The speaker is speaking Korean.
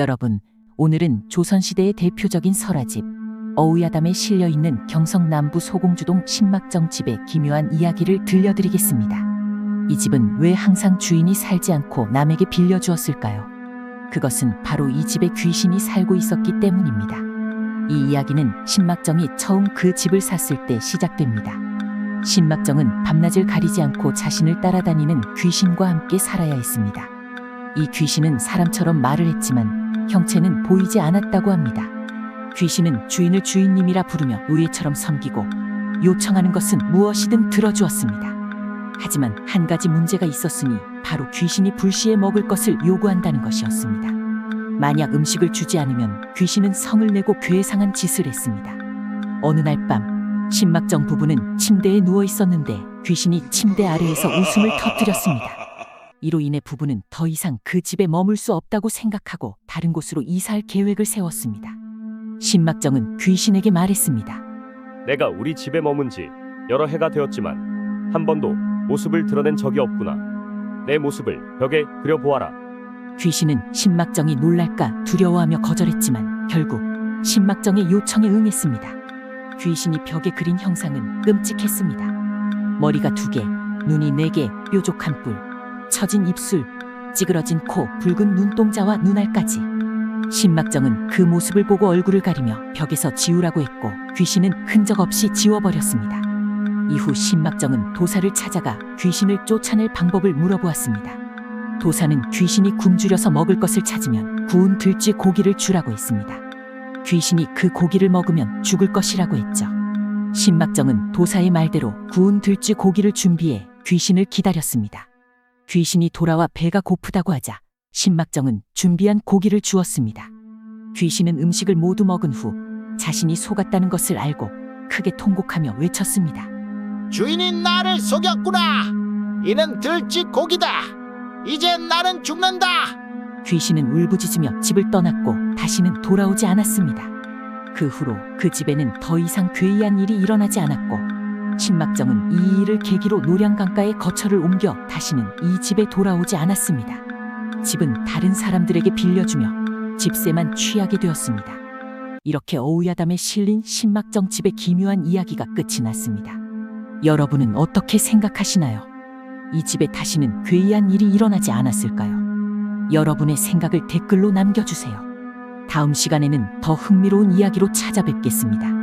여러분, 오늘은 조선시대의 대표적인 설화집 어우야담에 실려 있는 경성 남부 소공주동 신막정 집의 기묘한 이야기를 들려드리겠습니다. 이 집은 왜 항상 주인이 살지 않고 남에게 빌려주었을까요? 그것은 바로 이 집에 귀신이 살고 있었기 때문입니다. 이 이야기는 신막정이 처음 그 집을 샀을 때 시작됩니다. 신막정은 밤낮을 가리지 않고 자신을 따라다니는 귀신과 함께 살아야 했습니다. 이 귀신은 사람처럼 말을 했지만 형체는 보이지 않았다고 합니다. 귀신은 주인을 주인님이라 부르며 우리처럼 섬기고 요청하는 것은 무엇이든 들어주었습니다. 하지만 한 가지 문제가 있었으니 바로 귀신이 불시에 먹을 것을 요구한다는 것이었습니다. 만약 음식을 주지 않으면 귀신은 성을 내고 괴상한 짓을 했습니다. 어느 날 밤 신막정 부부는 침대에 누워 있었는데 귀신이 침대 아래에서 웃음을 터뜨렸습니다. 이로 인해 부부는 더 이상 그 집에 머물 수 없다고 생각하고 다른 곳으로 이사할 계획을 세웠습니다. 신막정은 귀신에게 말했습니다. 내가 우리 집에 머문 지 여러 해가 되었지만 한 번도 모습을 드러낸 적이 없구나. 내 모습을 벽에 그려보아라. 귀신은 신막정이 놀랄까 두려워하며 거절했지만 결국 신막정의 요청에 응했습니다. 귀신이 벽에 그린 형상은 끔찍했습니다. 머리가 두 개, 눈이 네 개, 뾰족한 뿔, 처진 입술, 찌그러진 코, 붉은 눈동자와 눈알까지. 신막정은 그 모습을 보고 얼굴을 가리며 벽에서 지우라고 했고 귀신은 흔적 없이 지워버렸습니다. 이후 신막정은 도사를 찾아가 귀신을 쫓아낼 방법을 물어보았습니다. 도사는 귀신이 굶주려서 먹을 것을 찾으면 구운 들쥐 고기를 주라고 했습니다. 귀신이 그 고기를 먹으면 죽을 것이라고 했죠. 신막정은 도사의 말대로 구운 들쥐 고기를 준비해 귀신을 기다렸습니다. 귀신이 돌아와 배가 고프다고 하자 신막정은 준비한 고기를 주었습니다. 귀신은 음식을 모두 먹은 후 자신이 속았다는 것을 알고 크게 통곡하며 외쳤습니다. 주인이 나를 속였구나. 이는 들쥐 고기다. 이제 나는 죽는다. 귀신은 울부짖으며 집을 떠났고 다시는 돌아오지 않았습니다. 그 후로 그 집에는 더 이상 괴이한 일이 일어나지 않았고 신막정은 이 일을 계기로 노량강가에 거처를 옮겨 다시는 이 집에 돌아오지 않았습니다. 집은 다른 사람들에게 빌려주며 집세만 취하게 되었습니다. 이렇게 어우야담에 실린 신막정 집의 기묘한 이야기가 끝이 났습니다. 여러분은 어떻게 생각하시나요? 이 집에 다시는 괴이한 일이 일어나지 않았을까요? 여러분의 생각을 댓글로 남겨주세요. 다음 시간에는 더 흥미로운 이야기로 찾아뵙겠습니다.